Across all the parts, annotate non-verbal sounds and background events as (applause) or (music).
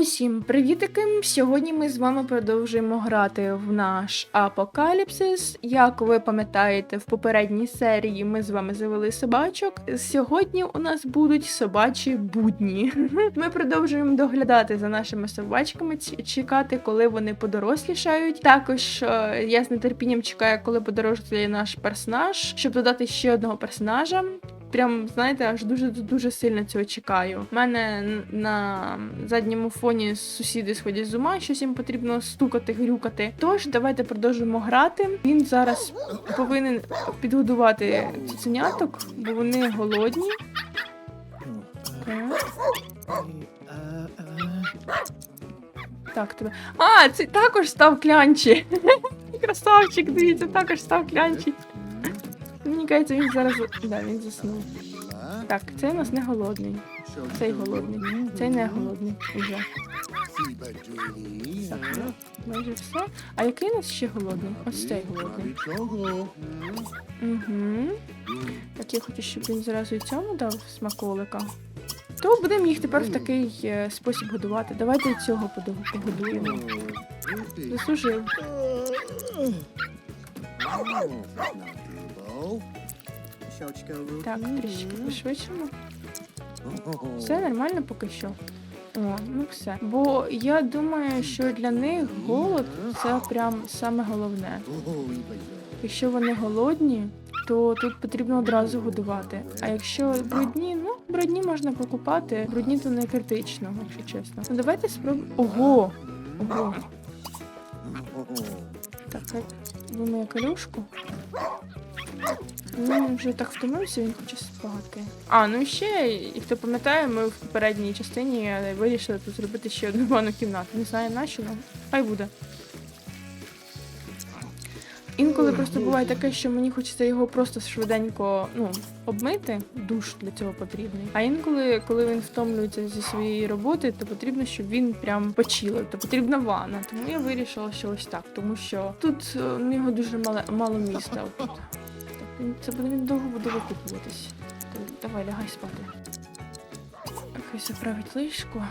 Усім привітики! Сьогодні ми з вами продовжуємо грати в наш апокаліпсис. Як ви пам'ятаєте, в попередній серії ми з вами завели собачок. Сьогодні у нас будуть собачі будні. (laughs) Ми продовжуємо доглядати за нашими собачками, чекати, коли вони подорослішають. Також е, я з нетерпінням чекаю, коли подоросліє наш персонаж, щоб додати ще одного персонажа. Прям знаєте, аж дуже дуже сильно цього чекаю. У мене на задньому фоні сусіди сходять з ума, щось їм потрібно стукати, грюкати. Тож давайте продовжимо грати. Він зараз повинен підгодувати цуценяток, бо вони голодні. Так, тебе. А, це також став клянчі. (laughs) Красавчик, дивіться, також став клянчі. Кажеться, він зараз. Да, він заснув. Так, цей у нас не голодний. Цей голодний. Цей не голодний уже. Так, ну, майже все. А який у нас ще голодний? Ось цей голодний. Угу. Так, я хочу, щоб він зразу і цьому дав смаколика. То будемо їх тепер в такий е, спосіб годувати. Давайте і цього погодуємо. Заслужив. Так, трішки пошвидшимо. Все нормально поки що. О, ну все. Бо я думаю, що для них голод це прям саме головне. Якщо вони голодні, то тут потрібно одразу годувати. А якщо брудні, ну брудні можна покупати. Брудні то не критично, якщо чесно. Ну давайте спробуємо. Ого! Ого! Так, вимиє калюшку. Він вже так втомився, він хоче спати. А, ну ще, і хто пам'ятає, ми в попередній частині вирішили тут зробити ще одну ванну кімнату. Не знаю на що нам. Хай буде. Інколи просто буває таке, що мені хочеться його просто швиденько ну, обмити. Душ для цього потрібний. А інколи, коли він втомлюється зі своєї роботи, то потрібно, щоб він прям почилив, то потрібна ванна. Тому я вирішила, що ось так, тому що тут е, у нього дуже мало, мало міста. Це буде він довго буде викупуватись. Давай, лягай спати. Хай заправить лишку.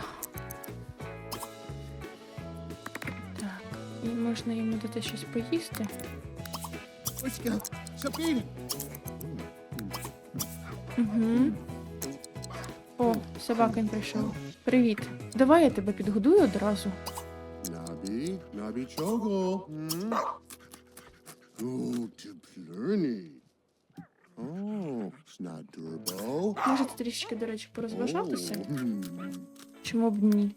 Так, і можна йому дати щось поїсти. Угу. О, собакин прийшов. Привіт. Давай я тебе підгодую одразу. Nabi, Nabi Chogo. Good to Можете трішечки, до речі, порозважатися. Чому б ні?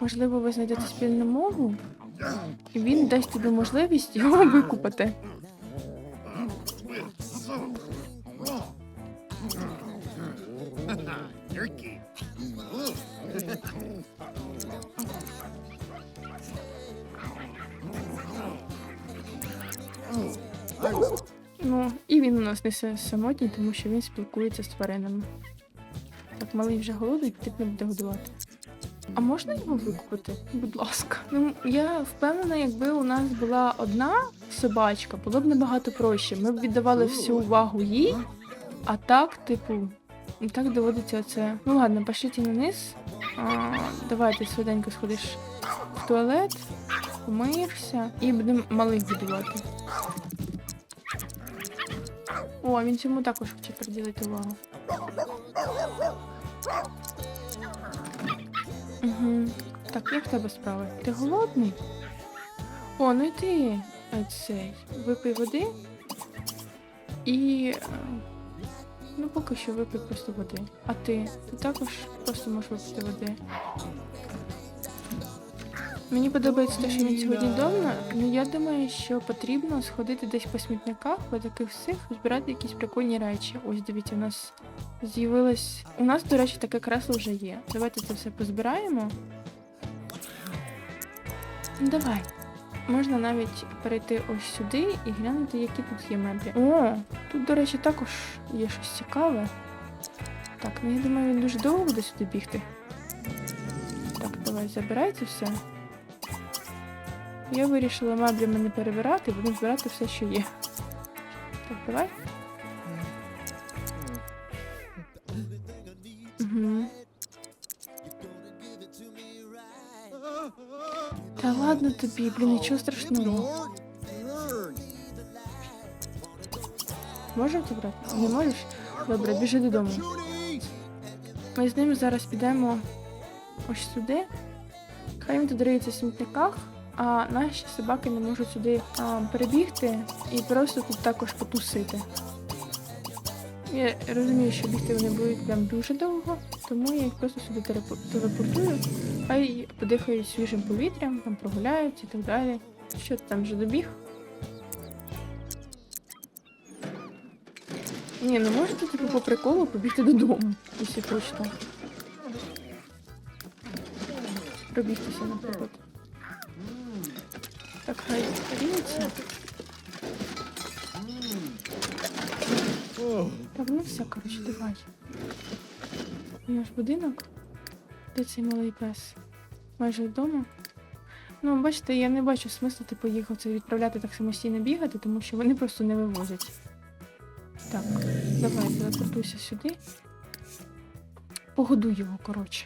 Можливо, ви знайдете спільну мову, і він дасть тобі можливість його викупати. (laughs) він у нас не самотній, тому що він спілкується з тваринами. Так, малий вже голодний, потрібно буде годувати. А можна його викупити? Будь ласка. Ну, я впевнена, якби у нас була одна собачка, було б набагато проще. Ми б віддавали всю увагу їй, а так, типу, так доводиться це. Ну ладно, пошліть на низ. А, давай ти швиденько сходиш в туалет, помиєшся і будемо малих будувати. О, він цьому також хоче приділити увагу. Угу. Так, як в тебе справи? Ти голодний? О, ну йди, цей. Випий води. І. е, Ну, поки що випий просто води. А ти? Ти також просто можеш випити води. Мені подобається те, що він сьогодні вдома. Ну я думаю, що потрібно сходити десь по смітниках, по таких всіх, збирати якісь прикольні речі. Ось дивіться, у нас з'явилось. У нас, до речі, таке кресло вже є. Давайте це все позбираємо. Ну, Давай. Можна навіть перейти ось сюди і глянути, які тут є меблі. О, тут, до речі, також є щось цікаве. Так, ну я думаю, він дуже довго буде сюди бігти. Так, давай забирай це все. Я вирішила меблями не перебирати, буду збирати все, що є. Так, давай. Угу. Та ладно тобі, блін, нічого страшного. Можемо це брати? Не можеш? Добре, біжи додому. Ми з ними зараз підемо ось сюди. Хай він тут риється в смітниках а наші собаки не можуть сюди а, перебігти і просто тут також потусити. Я розумію, що бігти вони будуть прям дуже довго, тому я їх просто сюди телепо- телепортую. Хай подихають свіжим повітрям, там прогуляються і так далі. Що ти там вже добіг? Ні, ну можете типу по приколу побігти додому, якщо хочете. Пробігтися, наприклад. Так, хай ріється. Так, ну все, коротше, давай. Наш будинок. Де цей малий пес? Майже вдома. Ну, бачите, я не бачу смислу, типу, їх оце відправляти так самостійно бігати, тому що вони просто не вивозять. Так, давай, телепортуйся сюди. Погодуй його, коротше.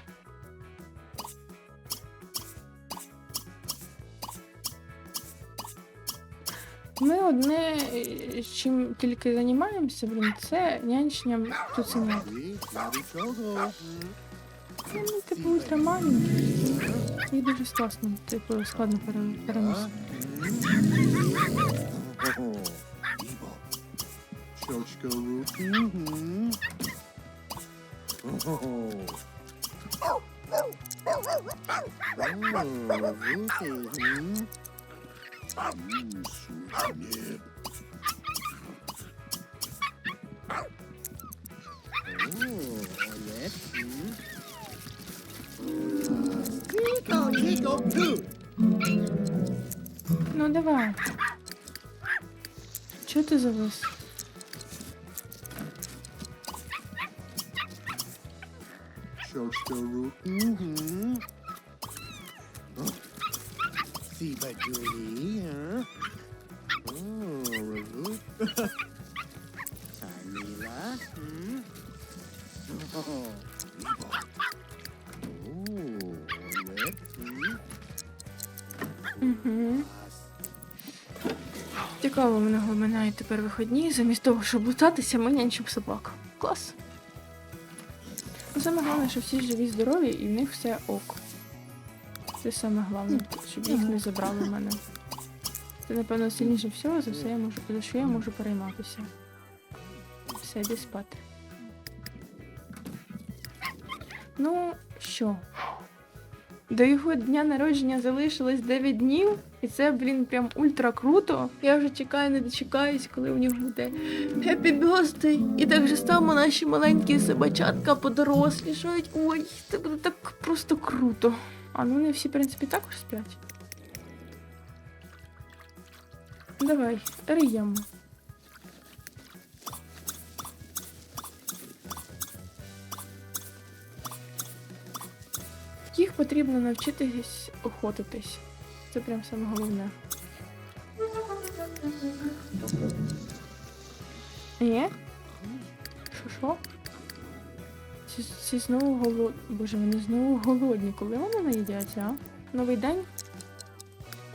Ми одне, е, чим тільки займаємося, блін, це нянченням цуценят. Ну, типу, ультрамаленькі. І дуже складно, типу, складно пере- переносити. Oh, Ну, давай. Чого ти завис? Root. Mm-hmm. Oh. Julie, huh? Oh, root. Camila. Hmm? Oh, Evo. Oh, Annette. Hmm? Угу. Цікаво, мене минають тепер вихідні. Замість того, щоб лутатися, ми нянчимо собак. Клас. Ну, Саме головне, що всі живі, здорові і в них все ок. Це саме головне, щоб їх не забрали в мене. Це, напевно, сильніше всього за все я можу, за що я можу перейматися. Все, йди спати. Ну, що? До його дня народження залишилось 9 днів, і це, блін, прям ультра круто. Я вже чекаю, не дочекаюсь, коли у нього буде Happy Birthday. І так же само наші маленькі собачатка подорослішають. Ой, це буде так просто круто. А ну вони всі, в принципі, також сплять. Давай, риємо. Їх потрібно навчитись охотитись. Це прям саме головне. Є? Що що? Ці, ці знову голодні. Боже, вони знову голодні. Коли вони наїдяться, а? Новий день.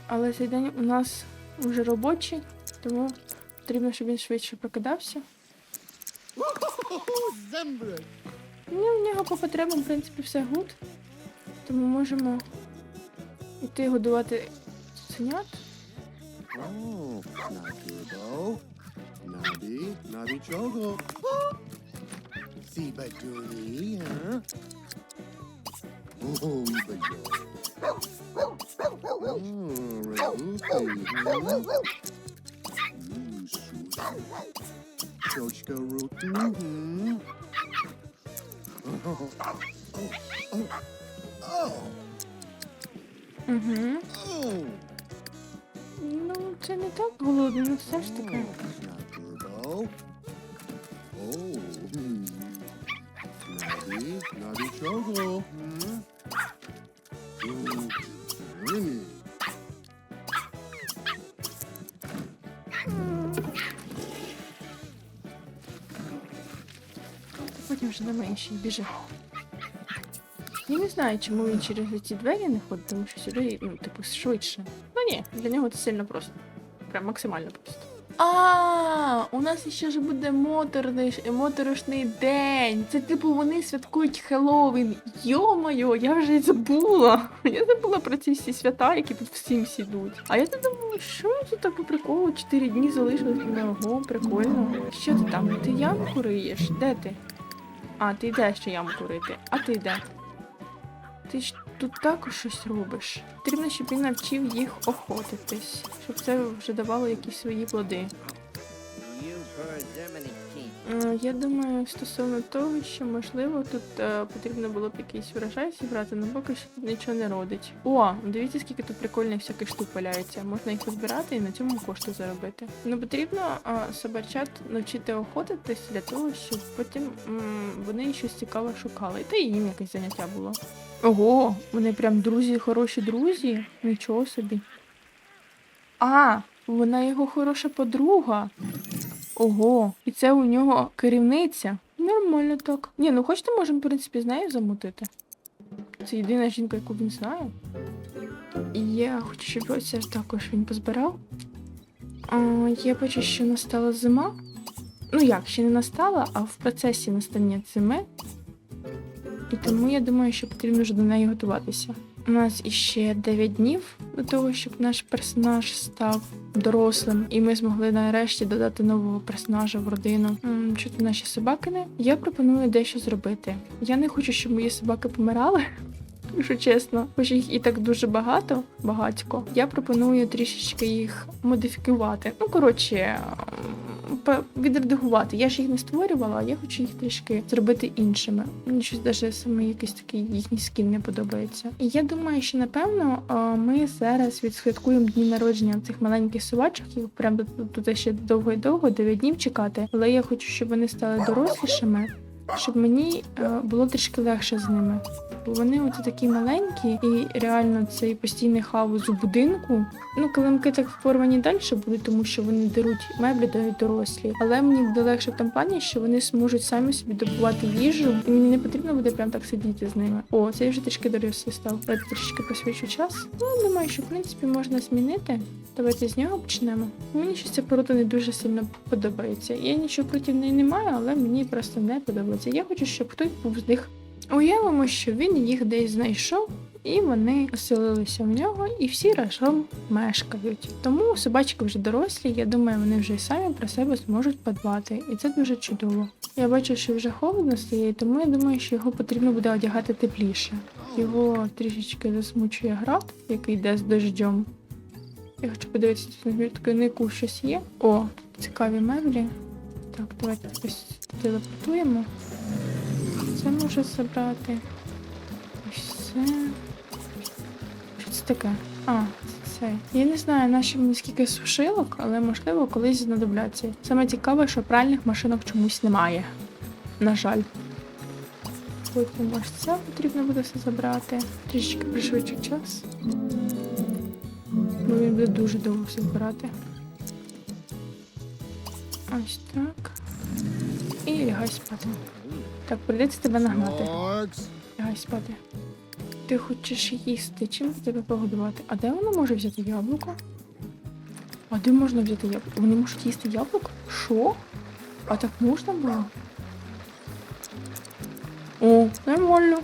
Але цей день у нас вже робочий, тому потрібно, щоб він швидше прокидався. Ну, в нього по потребам, в принципі, все гуд. Тому можемо йти годувати цуценят. Oh, not Turbo. Nobby, Nobby Choco. See, but Julie, huh? Oh, but Oh, Ruthie, huh? Mm, sweet. Chochka root. Mm-hmm. Oh, oh, oh, oh, Угу. oh. Ну, це не так голодно, ну все ж таки. Oh, not Turbo. Oh, hmm. Hmm? Ooh, Ernie. Потім вже на меншій біжи. Я не знаю, чому він через ці двері не ходить, тому що сюди, ну, типу, швидше. Ну ні, для нього це сильно просто. Прям максимально просто. А, у нас ще ж буде моторний, моторошний день. Це типу вони святкують Хеллоуін. Йо-моє, я вже й забула. Я забула про ці всі свята, які тут всім всі йдуть. А я тут думала, що тут так по приколу? Чотири дні залишилось. Ого, прикольно. Що ти там? Ти ямку риєш? Де ти? А, ти йдеш ще ямку рити. А ти де? Ти ж тут також щось робиш. Потрібно, щоб він навчив їх охотитись, щоб це вже давало якісь свої плоди. Е, Я думаю, стосовно того, що можливо тут е, потрібно було б якийсь врожай зібрати, але поки що тут нічого не родить. О, дивіться, скільки тут прикольних всяких штук валяється. Можна їх позбирати і на цьому кошти заробити. Ну потрібно е, собачат навчити охотитись для того, щоб потім м, вони щось цікаве шукали. Та й їм якесь заняття було. Ого, вони прям друзі, хороші друзі. Нічого собі. А, вона його хороша подруга. Ого, і це у нього керівниця. Нормально так. Ні, ну хочете, можемо, в принципі, з нею замутити. Це єдина жінка, яку він знає. Я хочу, щоб оце також він позбирав. А, я бачу, що настала зима. Ну як, ще не настала, а в процесі настання зими. І тому я думаю, що потрібно вже до неї готуватися. У нас іще 9 днів до того, щоб наш персонаж став дорослим, і ми змогли нарешті додати нового персонажа в родину. Що наші собаки не? Я пропоную дещо зробити. Я не хочу, щоб мої собаки помирали. (laughs) Якщо чесно, хоч їх і так дуже багато, багатько. Я пропоную трішечки їх модифікувати. Ну, коротше, відредагувати. Я ж їх не створювала, я хочу їх трішки зробити іншими. Мені щось даже саме якийсь такий їхній скін не подобається. І я думаю, що напевно ми зараз відсвяткуємо дні народження цих маленьких собачок, їх прям тут, ще довго і довго, 9 днів чекати. Але я хочу, щоб вони стали дорослішими, щоб мені е, було трішки легше з ними. Бо вони оце такі маленькі, і реально цей постійний хаос у будинку. Ну, килимки так порвані далі будуть, тому що вони деруть меблі дають дорослі. Але мені буде легше в тому плані, що вони зможуть самі собі добувати їжу, і мені не потрібно буде прям так сидіти з ними. О, цей вже трішки дорослий став. Я трішки просвічу час. Ну, думаю, що в принципі можна змінити. Давайте з нього почнемо. Мені щось ця порода не дуже сильно подобається. Я нічого проти неї не маю, але мені просто не подобається. Я хочу, щоб хтось був з них. Уявимо, що він їх десь знайшов, і вони оселилися в нього, і всі разом мешкають. Тому собачки вже дорослі, я думаю, вони вже й самі про себе зможуть подбати, і це дуже чудово. Я бачу, що вже холодно стає, тому я думаю, що його потрібно буде одягати тепліше. Його трішечки засмучує град, який йде з дождем. Я хочу подивитися, тут на книку щось є. О, цікаві меблі. Так, давайте якось телепортуємо. Це може забрати. Ось це. Що це таке? А, це це. Я не знаю, наші мені скільки сушилок, але можливо колись знадобляться. Саме цікаве, що пральних машинок чомусь немає. На жаль. Потім ось це потрібно буде все забрати. Трішечки пришвидшу час. Бо він буде дуже довго все збирати. Ось так. І лягай спати. Так, прийдеться тебе нагнати. Лягай спати. Ти хочеш їсти, чим тебе погодувати? А де вона може взяти яблуко? А де можна взяти яблуко? Вони можуть їсти яблуко? Що? А так можна було? О, нормально.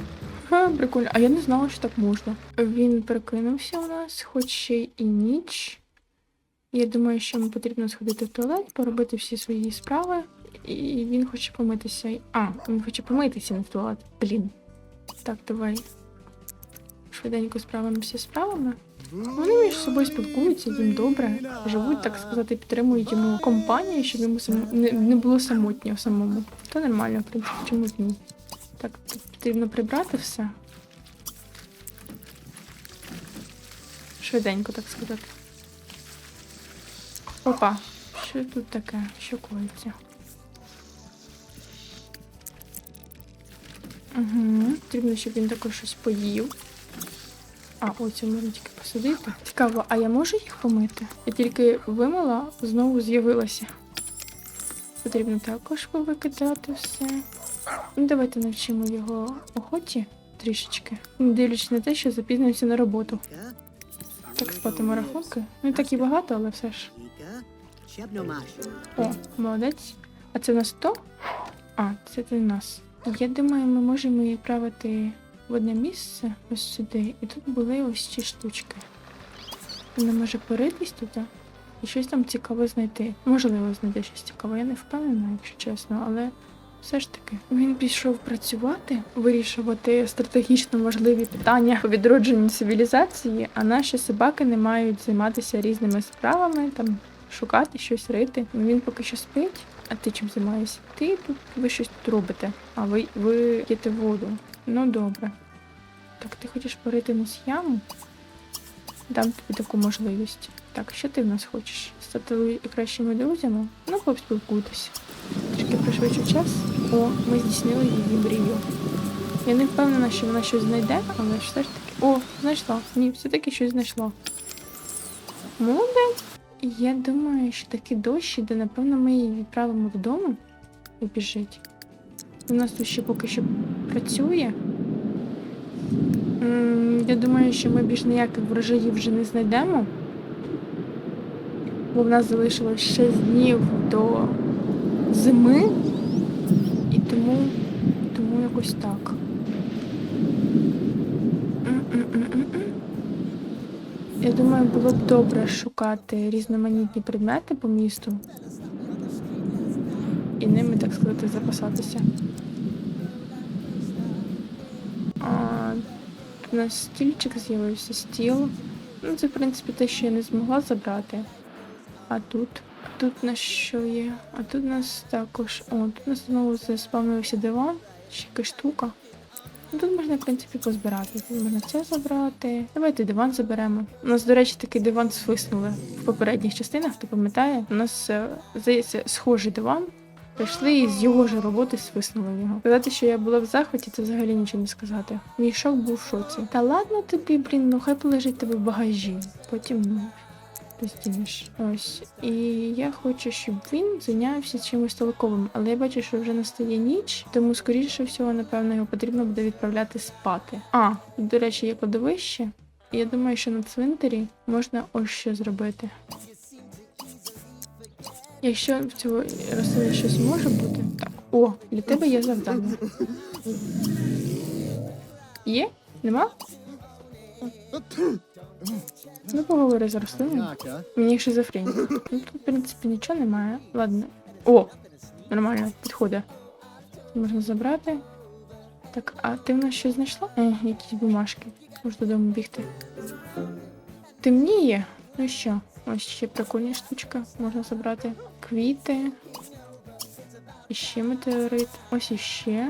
Ха, прикольно. А я не знала, що так можна. Він прикинувся у нас, хоч ще й і ніч. Я думаю, що йому потрібно сходити в туалет, поробити всі свої справи. І він хоче помитися. А, він хоче помитися в туалет. Блін. Так, давай. Швиденько справимося з справами. Вони між собою спілкуються, їм добре. Живуть, так сказати, підтримують йому компанію, щоб йому самому не, не було самотньо самому. То нормально, в принципі, чому ні. Так, потрібно прибрати все. Швиденько, так сказати. Опа, що тут таке? Що коїться? Угу. Потрібно, щоб він також щось поїв. А, це можна тільки посадити. Цікаво, а я можу їх помити? Я тільки вимила, знову з'явилася. Потрібно також повикидати все. Ну, давайте навчимо його охоті. трішечки. Не дивлячись на те, що запізнився на роботу. Так спатимо рахунки. Не так і багато, але все ж. О, молодець. А це в нас хто? А, це ти нас. Я думаю, ми можемо її відправити в одне місце ось сюди. І тут були ось ці штучки. Вона може поритись тут а? і щось там цікаве знайти. Можливо, знайде щось цікаве. Я не впевнена, якщо чесно, але все ж таки він пішов працювати, вирішувати стратегічно важливі питання по відродженню цивілізації, а наші собаки не мають займатися різними справами, там шукати щось, рити. Він поки що спить. А ти чим займаєшся? Ти тут ви щось тут робите, а ви, ви п'єте воду. Ну добре. Так, ти хочеш порити нас яму? Дам тобі таку можливість. Так, що ти в нас хочеш? Стати кращими друзями? Ну, поспілкуйтесь. Трішки пришвидшу час. О, ми здійснили її мрію. Я не впевнена, що вона щось знайде, але все ж таки. О, знайшла. Ні, все-таки щось знайшла. Молодець. Я думаю, що такий дощ іде, напевно, ми її відправимо додому і біжить. У нас тут ще поки що працює. Я думаю, що ми більш ніяких врожаїв вже не знайдемо. Бо в нас залишилось 6 днів до зими. І тому, тому якось так. Я думаю, було б добре шукати різноманітні предмети по місту і ними, так сказати, запасатися. А, у нас стільчик з'явився, стіл. Ну, це, в принципі, те, що я не змогла забрати. А тут. Тут у нас що є? А тут у нас також. О, тут у нас знову заспавнився диван, ще якась штука. Ну, тут можна, в принципі, позбирати. Тут можна це забрати. Давайте диван заберемо. У нас, до речі, такий диван свиснули в попередніх частинах, хто пам'ятає. У нас, е, здається, схожий диван. Прийшли і з його ж роботи свиснули його. Сказати, що я була в захваті, це взагалі нічого не сказати. Мій шок був в шоці. Та ладно тобі, блін, ну хай полежить тебе в багажі. Потім ну, роздінеш. Ось. І я хочу, щоб він зайнявся чимось толковим. Але я бачу, що вже настає ніч, тому скоріше всього, напевно, його потрібно буде відправляти спати. А, до речі, є кладовище. Я думаю, що на цвинтарі можна ось що зробити. Якщо в цього рослини щось може бути, так. О, для тебе є завдання. (laughs) Є? Нема? Ну, поговори з рослиною. Мені шизофренія. Ну, тут, в принципі, нічого немає. Ладно. О! Нормально, підходить. Можна забрати. Так, а ти в нас щось знайшла? Е, якісь бумажки. Можна додому бігти. Темніє. Ну що? Ось ще прикольна штучка. Можна забрати. Квіти. І ще метеорит. Ось іще.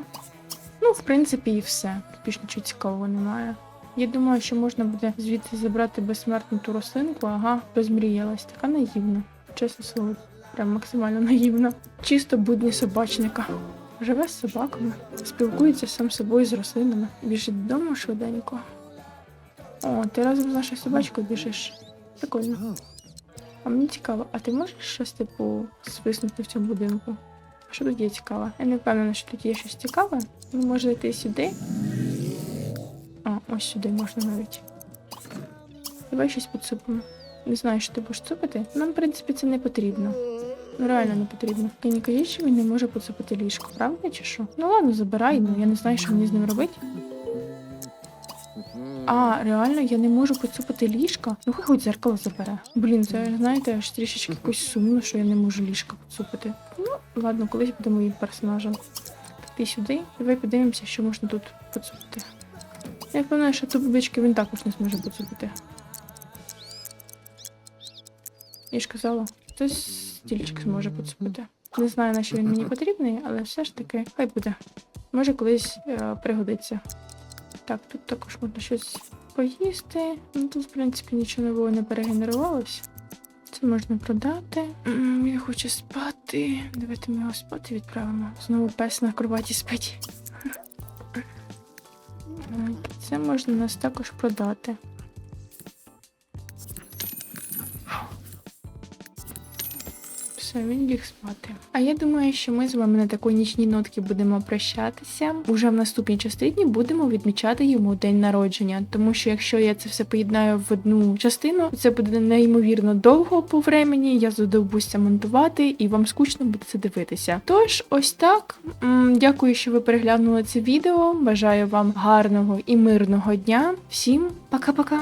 Ну, в принципі, і все. Тут більш нічого цікавого немає. Я думаю, що можна буде звідти забрати безсмертну ту рослинку, ага, розмріялась. Така наївна. Чесно слово, прям максимально наївна. Чисто будні собачника. Живе з собаками, спілкується сам з собою з рослинами. Біжить додому швиденько. О, ти разом з нашою собачкою біжиш. Прикольно. А мені цікаво, а ти можеш щось типу свиснути в цьому будинку? Що тут є цікаве? Я не впевнена, що тут є щось цікаве. Ви можете йти сюди. Ось сюди можна навіть. Давай щось поцупимо. Не знаю, що ти будеш цупити. Нам, в принципі, це не потрібно. Ну, реально не потрібно. Ти не що він не може поцупити ліжко, правда чи що? Ну ладно, забирай, ну я не знаю, що мені з ним робити. А, реально, я не можу поцупити ліжко. Ну хай хоч зеркало забере. Блін, це знаєте, аж трішечки якось сумно, що я не можу ліжко поцупити. Ну, ладно, колись буде моїм персонажем. Ти сюди, давай подивимося, що можна тут поцупити. Я впевнена, що тубички він також не зможе поцупити. Я ж казала, хтось стільчик зможе поцупити. Не знаю, на що він мені потрібний, але все ж таки хай буде. Може колись е, пригодиться. Так, тут також можна щось поїсти. Ну тут, в принципі, нічого нового не перегенерувалось. Це можна продати. М, Я хочу спати. Давайте ми його спати відправимо. Знову пес на кроваті спить. Це можна нас також продати. Все, він ліг спати. А я думаю, що ми з вами на такій нічній нотці будемо прощатися. Уже в наступній частині будемо відмічати йому день народження. Тому що якщо я це все поєднаю в одну частину, це буде неймовірно довго по времені. Я задовбуся монтувати, і вам скучно буде це дивитися. Тож, ось так. Дякую, що ви переглянули це відео. Бажаю вам гарного і мирного дня. Всім пока-пока.